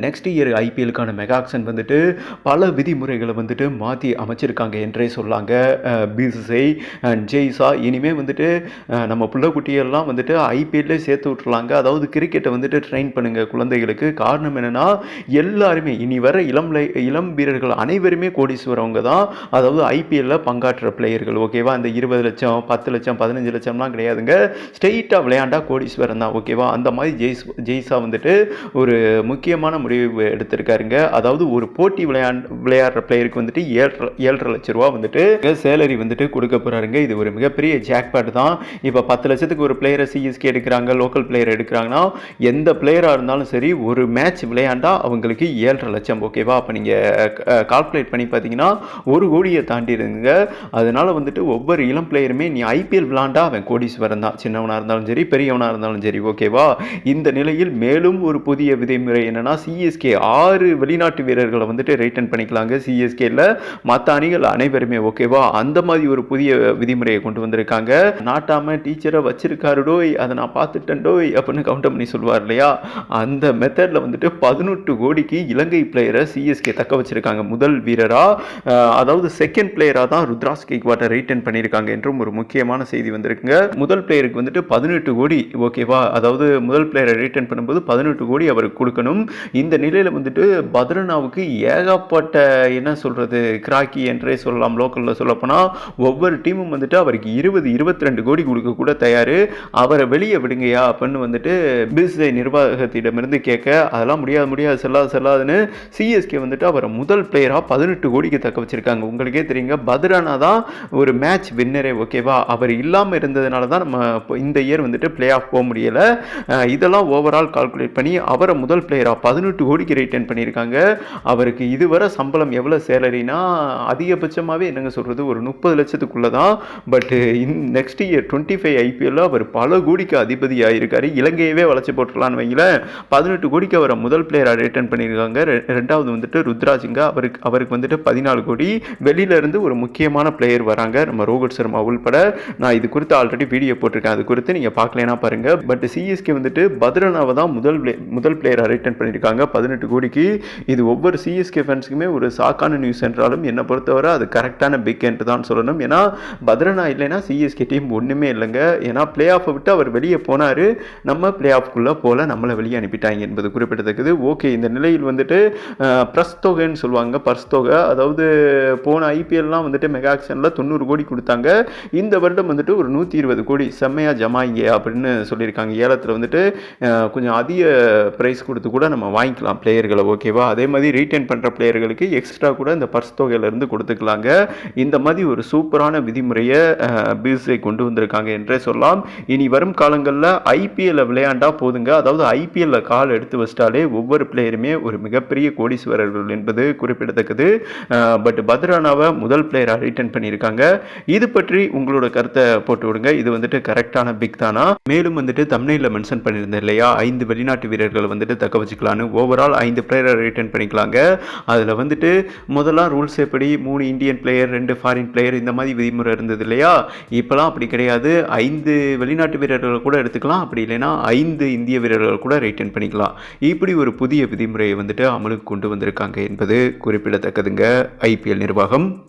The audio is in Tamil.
நெக்ஸ்ட் இயர் ஐபிஎலுக்கான மெகாக்ஷன் வந்துட்டு பல விதிமுறைகளை வந்துட்டு மாற்றி அமைச்சிருக்காங்க என்றே சொல்லாங்க பிசிஐ அண்ட் ஜெய்ஸா இனிமேல் வந்துட்டு நம்ம பிள்ளைக்குட்டியெல்லாம் வந்துட்டு ஐபிஎல்லே சேர்த்து விட்ருலாங்க அதாவது கிரிக்கெட்டை வந்துட்டு ட்ரெயின் பண்ணுங்கள் குழந்தைகளுக்கு. காரணம் என்னென்னா எல்லாருமே இனி வர இளம் லை- இளம் வீரர்கள் அனைவருமே கோடீஸ்வரவங்க தான். அதாவது ஐபிஎல்ல பங்காற்றுற பிளேயர்கள் ஓகேவா அந்த இருபது லட்சம் பத்து லட்சம் பதினஞ்சு லட்சம்லாம் கிடையாதுங்க. ஸ்ட்ரெயிட்டாக விளையாண்டா கோடீஸ்வரன் தான் ஓகேவா அந்த மாதிரி ஜெய்ஸ் ஜெய்ஸா வந்துட்டு ஒரு முக்கியமான முடிவு எடுத்திருக்காருங்க. அதாவது ஒரு போட்டி விளையாண்டு விளையாடுற பிளேயருக்கு வந்துட்டு ஏழரை ஏழரை லட்ச ரூபா வந்துட்டு சேலரி வந்துட்டு கொடுக்க போறாருங்க. இது ஒரு மிகப்பெரிய ஜாக்பாட் தான். இப்போ பத்து லட்சத்துக்கு ஒரு பிளேயரை சிஎஸ்கே எடுக்கிறாங்க லோக்கல் பிளேயர் எடுக்கிறாங்கன்னா எந்த பிளேயராக இருந்தாலும் சரி ஒரு மேட்ச் விளையாண்டா அவங்களுக்கு ஏழரை லட்சம் ஓகேவா அப்போ நீங்கள் கால்குலேட் பண்ணி பார்த்தீங்கன்னா ஒரு கோடியை தாண்டி இருங்க அதனால் வந்துட்டு ஒவ்வொரு இளம் பிளேயருமே நீ ஐபிஎல் விளாண்டா அவன் கோடீஸ்வரன் தான். சின்னவனாக இருந்தாலும் சரி பெரியவனாக இருந்தாலும் சரி ஓகேவா இந்த நிலையில் மேலும் ஒரு புதிய விதிமுறை என்னன்னா சிஎஸ்கே ஆறு வெளிநாட்டு வீரர்களை வந்துட்டு ரிட்டர்ன் பண்ணிக்கலாங்க. சிஎஸ்கேல மற்ற அணிகள் அனைவருமே ஓகேவா அந்த மாதிரி ஒரு புதிய விதிமுறையை கொண்டு வந்திருக்காங்க. நாட்டாம டீச்சரை வச்சிருக்காருடோய் அதை நான் பார்த்துட்டேன்டோய் அப்படின்னு கவுண்டர் பண்ணி சொல்லுவார் இல்லையா? அந்த மெத்தடில் வந்துட்டு பதினெட்டு கோடிக்கு இலங்கை பிளேயரை சிஎஸ்கே தக்க வச்சிருக்காங்க. முதல் வீரரா அதாவது செகண்ட் பிளேயராக தான் ருத்ராஸ் கேக்வாட்டை ரிட்டர்ன் பண்ணியிருக்காங்க என்றும் ஒரு முக்கியமான செய்தி வந்திருக்குங்க. முதல் பிளேயருக்கு வந்துட்டு பதினெட்டு கோடி ஓகேவா அதாவது முதல் பிளேயரை ரிட்டர்ன் பண்ணும்போது பதினெட்டு கோடி அவருக்கு கொடுக்கணும். இந்த இந்த நிலையில் வந்துட்டு பத்ரனாவுக்கு ஏகப்பட்ட என்ன சொல்கிறது கிராக்கி என்றே சொல்லலாம் லோக்கலில் சொல்லப்போனால் ஒவ்வொரு டீமும் வந்துட்டு அவருக்கு இருபது இருபத்தி ரெண்டு கோடி கொடுக்க கூட தயார். அவரை வெளியே விடுங்கயா அப்படின்னு வந்துட்டு பிசிஐ நிர்வாகத்திடமிருந்து கேட்க அதெல்லாம் முடியாது முடியாது செல்லாது செல்லாதுன்னு சிஎஸ்கே வந்துட்டு அவரை முதல் பிளேயராக பதினெட்டு கோடிக்கு தக்க வச்சுருக்காங்க. உங்களுக்கே தெரியுங்க பத்ரானா தான் ஒரு மேட்ச் வின்னரே ஓகேவா அவர் இல்லாமல் இருந்ததுனால தான் நம்ம இப்போ இந்த இயர் வந்துட்டு பிளே ஆஃப் போக முடியலை. இதெல்லாம் ஓவரால் கால்குலேட் பண்ணி அவரை முதல் பிளேயராக பதினெட்டு கோடிக்கு ரிட்டர்ன் பண்ணியிருக்காங்க. அவருக்கு இதுவரை சம்பளம் எவ்வளோ சேலரினா அதிகபட்சமாகவே என்னங்க சொல்கிறது ஒரு முப்பது லட்சத்துக்குள்ளே தான் பட்டு in next year twenty five ஐபிஎல்லில் அவர் பல கோடிக்கு அதிபதி ஆகியிருக்காரு இலங்கையவே வளர்ச்சி போட்டுடலான்னு வைங்களேன். பதினெட்டு கோடிக்கு அவரை முதல் பிளேயராக ரிட்டர்ன் பண்ணியிருக்காங்க. ரெ- ரெண்டாவது வந்துட்டு ருத்ராஜிங்க அவருக்கு அவருக்கு வந்துட்டு பதினாலு கோடி. வெளியில இருந்து ஒரு முக்கியமான பிளேயர் வராங்க. நம்ம ரோஹித் சர்மா உள்பட. நான் இது குறித்து ஆல்ரெடி வீடியோ போட்டிருக்கேன். அது குறித்து நீங்கள் பார்க்கலனா பாருங்கள் பட் சிஎஸ்கே வந்துட்டு பத்ரனாவை தான் முதல் முதல் பிளேயராக ரிட்டர்ன் பண்ணியிருக்காங்க. பதினெட்டு கோடிக்கு இது ஒவ்வொரு சிஎஸ்கே ஃபேன்ஸுக்குமே ஒரு சாக்கான நியூஸ் என்றாலும் என்னை பொறுத்தவரை அது கரெக்டான பிக் என்று தான் சொல்லணும். ஏன்னா பத்ரனா இல்லைன்னா சிஎஸ்கே டீம் ஒன்றுமே இல்லைங்க. ஏன்னா பிளே ஆஃபை விட்டு அவர் வெளியே போனார். நம்ம பிளே ஆஃப்குள்ளே போல நம்மளை வெளியே அனுப்பிட்டாங்க என்பது குறிப்பிடத்தக்கது. ஓகே இந்த நிலையில் வந்துட்டு ப்ரஸ் தொகைன்னு சொல்லுவாங்க பர்ஸ் தொகை அதாவது போன ஐபிஎல்லாம் வந்துட்டு மெகா ஆக்ஷனில் தொண்ணூறு கோடி கொடுத்தாங்க. இந்த வருடம் வந்துட்டு ஒரு நூற்றி இருபது கோடி. செம்மையாக ஜமாயிங்க அப்படின்னு சொல்லியிருக்காங்க. ஏலத்தில் வந்துட்டு கொஞ்சம் அதிக ப்ரைஸ் கொடுத்து கூட நம்ம வாங்கிக்கலாம் பிளேயர்களை ஓகேவா அதே மாதிரி ரீட்டைன் பண்ணுற பிளேயர்களுக்கு எக்ஸ்ட்ரா கூட இந்த பர்ஸ் தொகையிலேருந்து கொடுத்துக்கலாங்க. இந்த மாதிரி ஒரு சூப்பரான விதிமுறையை பிசிஐ கொண்டு வந்திருக்காங்க என்றே சொல்லலாம். இனி வரும் காலங்களில் ஐபிஎல்ல விளையாண்டா போதுங்க. அதாவது ஐபிஎல்ல கால் எடுத்து வச்சிட்டாலே ஒவ்வொரு பிளேயருமே ஒரு மிகப்பெரிய கோடீஸ்வரர்கள் என்பது குறிப்பிடத்தக்கது. பட் பத்ரானாவை முதல் பிளேயராக ரீட்டன் பண்ணியிருக்காங்க. இது பற்றி உங்களோட கருத்தை போட்டு விடுங்க. இது வந்துட்டு கரெக்டான பிக் தானா? மேலும் வந்துட்டு தமிழில் மென்ஷன் பண்ணியிருந்தேன் இல்லையா? ஐந்து வெளிநாட்டு வீரர்கள் வந்துட்டு தக்க வச்சுக்கலான்னு ஓவரால் ஐந்து பிளேயரை ரிட்டர்ன் பண்ணிக்கலாங்க. அதில் வந்துட்டு முதல்லாம் ரூல்ஸ் எப்படி மூணு இந்தியன் பிளேயர் ரெண்டு ஃபாரின் பிளேயர் இந்த மாதிரி விதிமுறை இருந்தது இல்லையா? இப்போலாம் அப்படி கிடையாது. ஐந்து வெளிநாட்டு வீரர்கள் கூட எடுத்துக்கலாம். அப்படி இல்லைன்னா ஐந்து இந்திய வீரர்கள் கூட ரிட்டர்ன் பண்ணிக்கலாம். இப்படி ஒரு புதிய விதிமுறையை வந்துட்டு அமலுக்கு கொண்டு வந்திருக்காங்க என்பது குறிப்பிடத்தக்கதுங்க. ஐபிஎல் நிர்வாகம்.